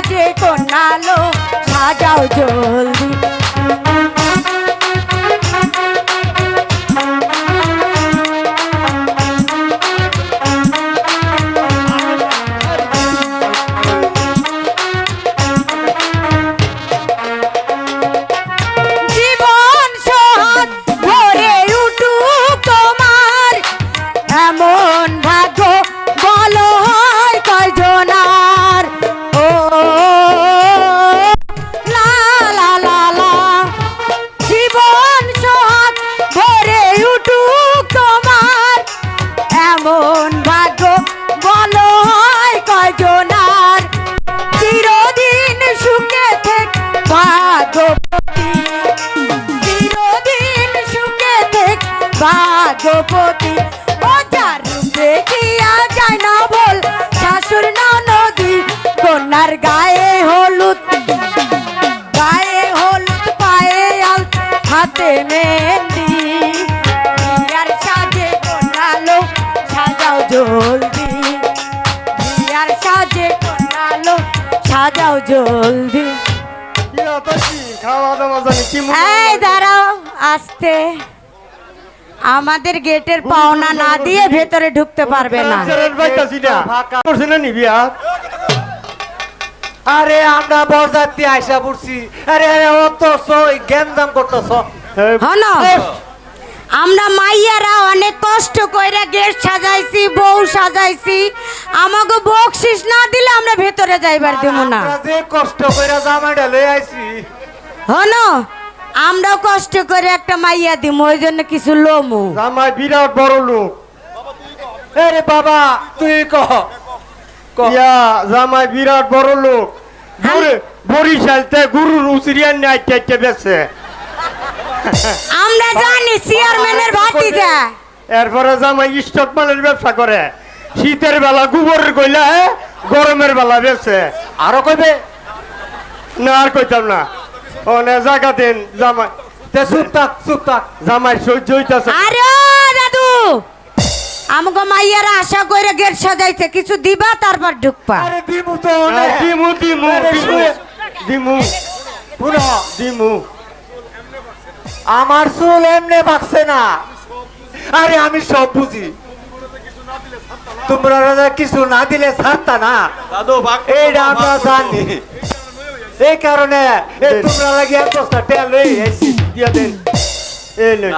সাজে কন্যালো সাজাও জলদি। গায়ে হলুদ গায়ে হলুদ পায়ে আল হাতে মেহেন্দি বিয়ার সাজে কন্যালো সাজাও জলদি বিয়ার সাজে কন্যালো সাজাও জলদি মনে এই দাঁড়াও আসতে আমাদের গেটের পাওনা না দিয়ে ভেতরে ঢুকতে পারবে না আর আমরা বরযাত্রী আইসা পড়ছি। আরে আরে অত গ্যান্দাম করতেছ। হন। আমরা মাইয়ারা অনেক কষ্ট কইরা গেট সাজাইছি বউ সাজাইছি। আমাকে বকশিস না দিলে আমরা ভেতরে যাইবার দেব না। আমরা যে কষ্ট কইরা জামাইটা লই আইছি। হন আমরাও কষ্ট করে একটা মাইয়া দিম ওই জন্য কিছু লোমু। জামাই বিরাট বড় লোক। আরে বাবা তুই কহ। কহ। ইয়া জামাই বিরাট বড় লোক। বরে বরিশাল তে গুরুর উসরিয়ান নাই চাইতে বেছে। আমরা জানি চেয়ারম্যানের ভাতিজা। এরপরে জামাই স্টক মালের ব্যবসা করে। শীতের বেলা গোবরের কইলা গরমের বেলা বেছে। আরও কইবে? না আর কইতাম না। ও না জায়গা দেন জামাই। তে চুপ থাক চুপ থাক। জামাই সহ্য হইতাছে আরে আমাকে মাইয়ারা আশা করে গেট সাজাইছে কিছু দিবা তারপর ঢুকবা। আরে দিমু তো আরে দিমু দিমু দিমু। দিমু। শুনো দিমু। আমার চুল এমনে বাকছে না। আরে আমি সব বুঝি। তোমরা রাজা কিছু না দিলে ছাড়তা না। এইটা আমরা জানি। এই কারণে এই তোমরা লাগি তেল লই দিয়া দেন এই লই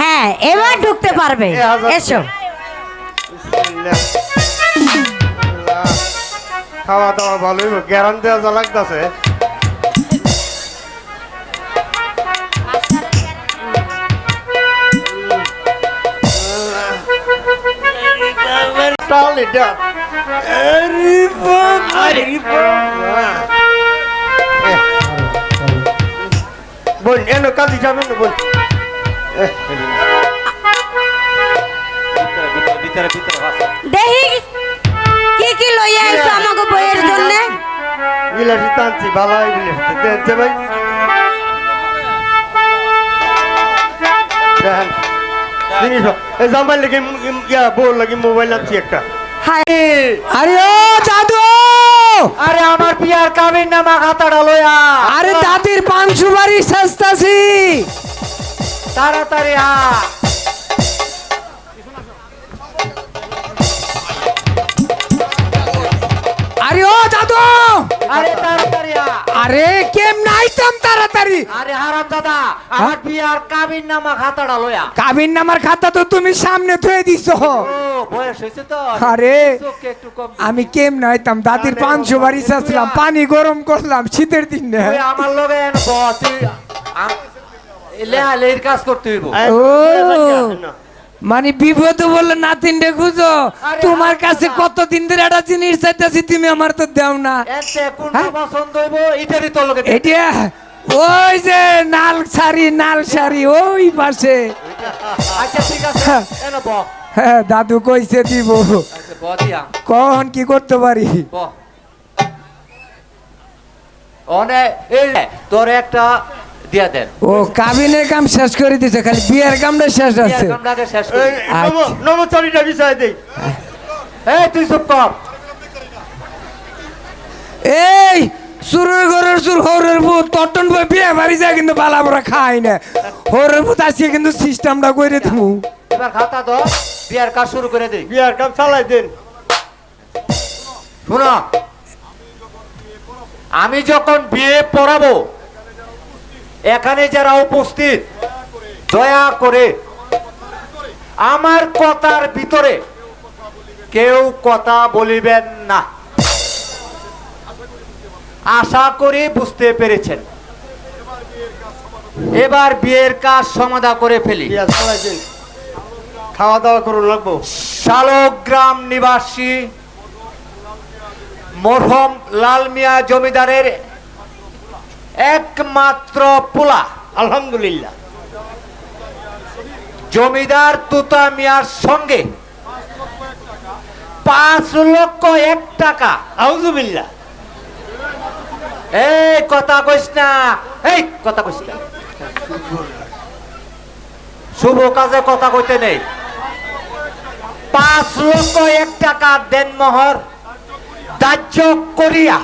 হ্যাঁ এবার ঢুকতে পারবে। এসো। খাওয়া দাওয়া ভালো হইব গ্যারান দেওয়া যা লাগতেছে। বোন এনো কালি যাবেন বোন ভিতরে ভিতরে ভাষা দেখি কি কি লইয়া আইছো আমাকে বইয়ের জন্য বিলাসী টানছি ভালাই বিলাসী দেখতে ভাই দেখেন জিনিস এই জামাই লাগে ইয়া বউ লাগে মোবাইল আনছি একটা আরে ও দাদু আরে আমার বিয়ার কাবিন নামা খাতাটা লইয়া আরে দাদির পান সুপারি সস্তাছি তাড়াতাড়ি আ আরে তাড়াতাড়ি আরে কেম নাইতাম তাড়াতাড়ি। আরে হারাম দাদা আমার বিয়ার কাবিন নামা খাতাটা লইয়া কাবিন নামার খাতা তো তুমি সামনে থুয়ে দিছো। ও বয়স হয়েছে তো। আরে আমি কেম নাইতাম দাদির পান সুপারি চাচ্ছিলাম পানি গরম করলাম শীতের দিন। আমার লগে বস। কাজ করতে হইব। ও। মানে বিপদ বললে নাতিন খুঁজো। তোমার কাছে না। কত দিন ধরে একটা জিনিস চাইতেছি তুমি আমার তো দেও না। হ্যাঁ? পছন্দ হইব? এটারই তোর লগে এটা ওই যে নাল শাড়ি নাল শাড়ি ওই পাশে। আচ্ছা ঠিক আছে। এনে ব। হ্যাঁ দাদু কইছে দিব। আচ্ছা কখন কি করতে পারি? ব। অনে এই নে, তোর একটা দিয়া দেন। ও কাবিনের কাম শেষ করে দিছে খালি বিয়ের কামটা শেষ আছে। শেষ করি আচ্ছা। বিষয় দেই। এই তুই চুপ কর। এই সুরের ঘরের সুর হরের ভূত তটন বই বিয়ে বাড়ি যায় কিন্তু বালা বড়া খাই না। হরের ভূত আসিয়ে কিন্তু সিস্টেমটা করে দেবো। এবার খাতা তো বিয়ার কাজ শুরু করে দিই বিয়ার কাম চালাই দিন। শোনো আমি যখন বিয়ে পড়াবো এখানে যারা উপস্থিত দয়া করে আমার কথার ভিতরে কেউ কথা বলিবেন না। আশা করি বুঝতে পেরেছেন। এবার বিয়ের কাজ সমাধা করে ফেলি। খাওয়া দাওয়া করুন লাগবো শালগ্রাম নিবাসী মরহম লাল মিয়া জমিদারের একমাত্র পোলা। আলহামদুলিল্লাহ। জমিদার তুতা মিয়ার সঙ্গে পাঁচ লক্ষ এক টাকা। আউজুবিল্লাহ এই কথা কইস না। এই কথা কইস না। শুভ কাজে কথা কইতে নেই। পাঁচ লক্ষ এক টাকা দেন মোহর দাহ্য করিয়া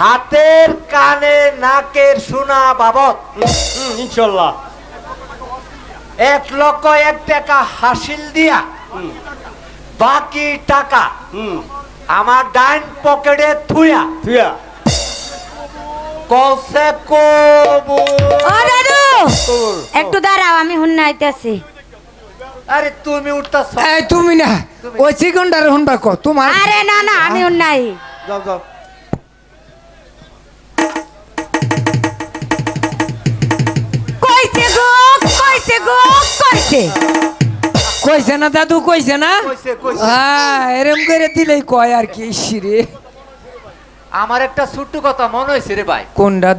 হাতের কানে নাকের সোনা বাবদ। হুম ইনশাল্লাহ। এক লক্ষ এক টাকা হাসিল দিয়া বাকি টাকা হুম। আমার ডাইন পকেটে থুয়া। তুইয়া কসে কবুল। একটু দাঁড়াও আমি হুন্না আইতেছি। আরে তুমি উঠতাছ। এই তুমি না ওই চিকনটার হুনবা কো তোমার আরে না না আমি হুন্নাই। যাও যাও। কইছে? কইছে না দাদু কইছে না? কইছে, কইছে। হ্যাঁ এরম করে দিলেই কয় আর কি আমার একটা ছোট্ট কথা মনে হয়েছে রে ভাই। কোনটা